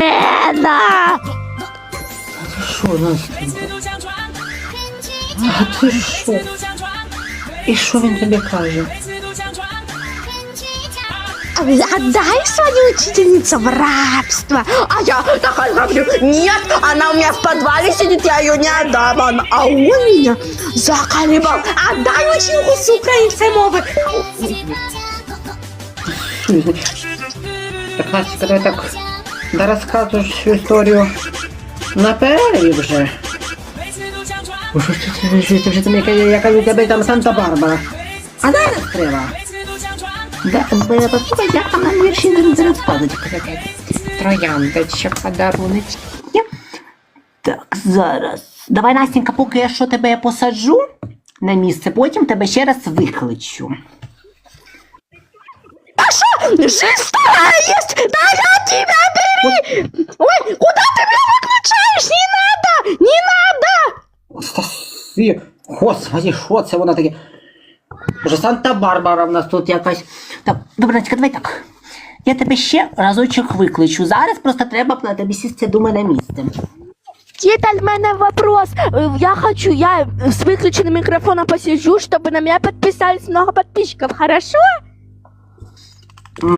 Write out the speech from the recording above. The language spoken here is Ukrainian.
Лена! Що Настя? А ти що? І що він тобі каже? Отдай свою учительницу в рабство. А я такая говорю, нет, она у меня в подвале сидит, я ее не отдам. Она- А он меня заколебал. Отдай училку с украинской мовы. Так, Настя, давай так, да розказуєш всю історію на перерві вже. Бо що ж ти, вже там, яка, яка у тебе там Санта-Барбара? А зараз треба. Да, б- послухай, як там на вірші не розкладуть. Трояндочка, подаруночки. Так, зараз. Давай, Настенька, поки я що тебе посаджу на місце, потім тебе ще раз викличу. А что? Жизнь вторая есть. Да я тебя бери. Ой, куда ты меня выключаешь? Не надо, не надо. Стасі, господи, що це вона таке? Вже Санта-Барбара в нас тут якась. Так, добренька, давай так. Я тебе ще разочок викличу. Зараз просто треба на тобі сісти до мене місце. Тетя, у меня вопрос. Э, Я хочу, я с выключенным микрофоном посижу, чтобы на меня подписались много подписчиков, хорошо?